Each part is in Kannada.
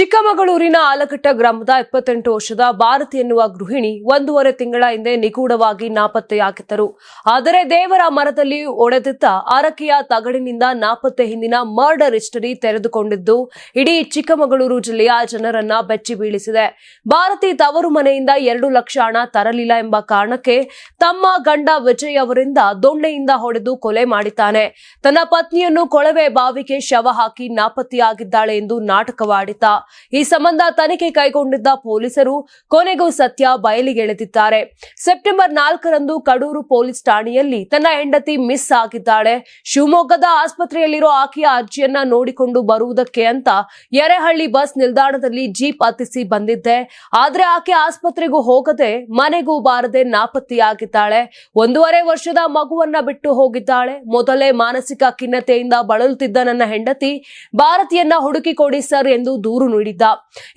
ಚಿಕ್ಕಮಗಳೂರಿನ ಆಲಘಟ್ಟ ಗ್ರಾಮದ ಇಪ್ಪತ್ತೆಂಟು ವರ್ಷದ ಭಾರತಿ ಎನ್ನುವ ಗೃಹಿಣಿ ಒಂದೂವರೆ ತಿಂಗಳ ಹಿಂದೆ ನಿಗೂಢವಾಗಿ ನಾಪತ್ತೆಯಾಗಿದ್ದರು. ಆದರೆ ದೇವರ ಮರದಲ್ಲಿ ಒಡೆದಿದ್ದ ಅರಕೆಯ ತಗಡಿನಿಂದ ನಾಪತ್ತೆ ಹಿಂದಿನ ಮರ್ಡರ್ ಹಿಸ್ಟರಿ ತೆರೆದುಕೊಂಡಿದ್ದು, ಇಡೀ ಚಿಕ್ಕಮಗಳೂರು ಜಿಲ್ಲೆಯ ಜನರನ್ನ ಬೆಚ್ಚಿ ಬೀಳಿಸಿದೆ. ಭಾರತಿ ತವರು ಮನೆಯಿಂದ ಎರಡು ಲಕ್ಷ ಹಣ ತರಲಿಲ್ಲ ಎಂಬ ಕಾರಣಕ್ಕೆ ತಮ್ಮ ಗಂಡ ವಿಜಯ್ ಅವರಿಂದ ದೊಣ್ಣೆಯಿಂದ ಹೊಡೆದು ಕೊಲೆ ಮಾಡಿದ್ದಾನೆ. ತನ್ನ ಪತ್ನಿಯನ್ನು ಕೊಳವೆ ಬಾವಿಗೆ ಶವ ಹಾಕಿ ನಾಪತ್ತೆಯಾಗಿದ್ದಾಳೆ ಎಂದು ನಾಟಕವಾಡಿದ್ದ ಈ ಸಂಬಂಧ ತನಿಖೆ ಕೈಗೊಂಡಿದ್ದ ಪೊಲೀಸರು ಕೊನೆಗೂ ಸತ್ಯ ಬಯಲಿಗೆಳೆದಿದ್ದಾರೆ ಸೆಪ್ಟೆಂಬರ್ ನಾಲ್ಕರಂದು ಕಡೂರು ಪೊಲೀಸ್ ಠಾಣೆಯಲ್ಲಿ ತನ್ನ ಹೆಂಡತಿ ಮಿಸ್ ಆಗಿದ್ದಾಳೆ. ಶಿವಮೊಗ್ಗದ ಆಸ್ಪತ್ರೆಯಲ್ಲಿರೋ ಆಕೆಯ ಅರ್ಜಿಯನ್ನ ನೋಡಿಕೊಂಡು ಬರುವುದಕ್ಕೆ ಅಂತ ಯರೇಹಳ್ಳಿ ಬಸ್ ನಿಲ್ದಾಣದಲ್ಲಿ ಜೀಪ್ ಹತ್ತಿಸಿ ಬಂದಿದ್ದೆ. ಆದ್ರೆ ಆಕೆ ಆಸ್ಪತ್ರೆಗೂ ಹೋಗದೆ ಮನೆಗೂ ಬಾರದೆ ನಾಪತ್ತೆಯಾಗಿದ್ದಾಳೆ. ಒಂದೂವರೆ ವರ್ಷದ ಮಗುವನ್ನ ಬಿಟ್ಟು ಹೋಗಿದ್ದಾಳೆ. ಮೊದಲೇ ಮಾನಸಿಕ ಖಿನ್ನತೆಯಿಂದ ಬಳಲುತ್ತಿದ್ದ ನನ್ನ ಹೆಂಡತಿ, ಭಾರತಿಯನ್ನ ಹುಡುಕಿಕೊಡಿ ಸರ್ ಎಂದು ದೂರು ನೀಡಿದ್ದ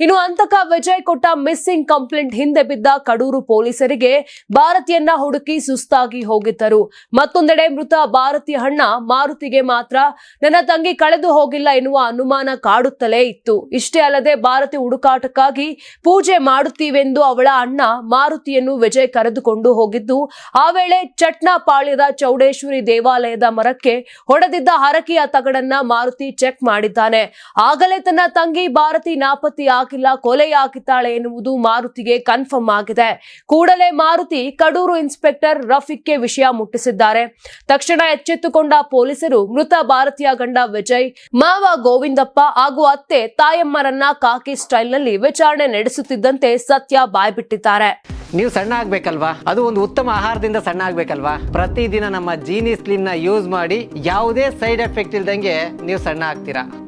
ಇನ್ನು ಅಂತಕ ವಿಜಯ್ ಕೊಟ್ಟ ಮಿಸ್ಸಿಂಗ್ ಕಂಪ್ಲೇಂಟ್ ಹಿಂದೆ ಬಿದ್ದ ಕಡೂರು ಪೊಲೀಸರಿಗೆ ಭಾರತಿಯನ್ನ ಹುಡುಕಿ ಸುಸ್ತಾಗಿ ಹೋಗಿದ್ದರು. ಮತ್ತೊಂದೆಡೆ ಮೃತ ಭಾರತಿ ಹಣ್ಣ ಮಾರುತಿಗೆ ಮಾತ್ರ ನನ್ನ ತಂಗಿ ಕಳೆದು ಹೋಗಿಲ್ಲ ಎನ್ನುವ ಅನುಮಾನ ಕಾಡುತ್ತಲೇ ಇತ್ತು. ಇಷ್ಟೇ ಅಲ್ಲದೆ ಭಾರತಿ ಹುಡುಕಾಟಕ್ಕಾಗಿ ಪೂಜೆ ಮಾಡುತ್ತೀವೆಂದು ಅವಳ ಅಣ್ಣ ಮಾರುತಿಯನ್ನು ವಿಜಯ್ ಕರೆದುಕೊಂಡು ಹೋಗಿದ್ದು, ಆ ವೇಳೆ ಚಟ್ನಾಪಾಳ್ಯದ ಚೌಡೇಶ್ವರಿ ದೇವಾಲಯದ ಮರಕ್ಕೆ ಹೊಡೆದಿದ್ದ ಹರಕೆಯ ತಗಡನ್ನ ಮಾರುತಿ ಚೆಕ್ ಮಾಡಿದ್ದಾನೆ. ಆಗಲೇ ತನ್ನ ತಂಗಿ ಭಾರತಿ ನಾಪತ್ತೆಯಾಗಿಲ್ಲ ಕೊಲೆಯಾಗಿದ್ದಾಳೆ ಎನ್ನುವುದು ಮಾರುತಿಗೆ ಕನ್ಫರ್ಮ್ ಆಗಿದೆ. ಕೂಡಲೇ ಮಾರುತಿ ಕಡೂರು ಇನ್ಸ್ಪೆಕ್ಟರ್ ರಫೀಕ್ಗೆ ವಿಷಯ ಮುಟ್ಟಿಸಿದ್ದಾರೆ. ತಕ್ಷಣ ಎಚ್ಚೆತ್ತುಕೊಂಡ ಪೊಲೀಸರು ಮೃತ ಭಾರತೀಯ ಗಂಡ ವಿಜಯ್, ಮಾವ ಗೋವಿಂದಪ್ಪ ಹಾಗೂ ಅತ್ತೆ ತಾಯಮ್ಮರನ್ನ ಕಾಕಿ ಸ್ಟೈಲ್ನಲ್ಲಿ ವಿಚಾರಣೆ ನಡೆಸುತ್ತಿದ್ದಂತೆ ಸತ್ಯ ಬಾಯ್ಬಿಟ್ಟಿದ್ದಾರೆ. ನೀವು ಸಣ್ಣ ಆಗ್ಬೇಕಲ್ವಾ? ಅದು ಒಂದು ಉತ್ತಮ ಆಹಾರದಿಂದ ಸಣ್ಣ ಆಗ್ಬೇಕಲ್ವಾ? ಪ್ರತಿದಿನ ನಮ್ಮ ಜೀನಿ ಸ್ಲಿಮ್ನ ಯೂಸ್ ಮಾಡಿ ಯಾವುದೇ ಸೈಡ್ ಎಫೆಕ್ಟ್ ಇಲ್ದಂಗೆ ನೀವು ಸಣ್ಣ ಆಗ್ತೀರಾ?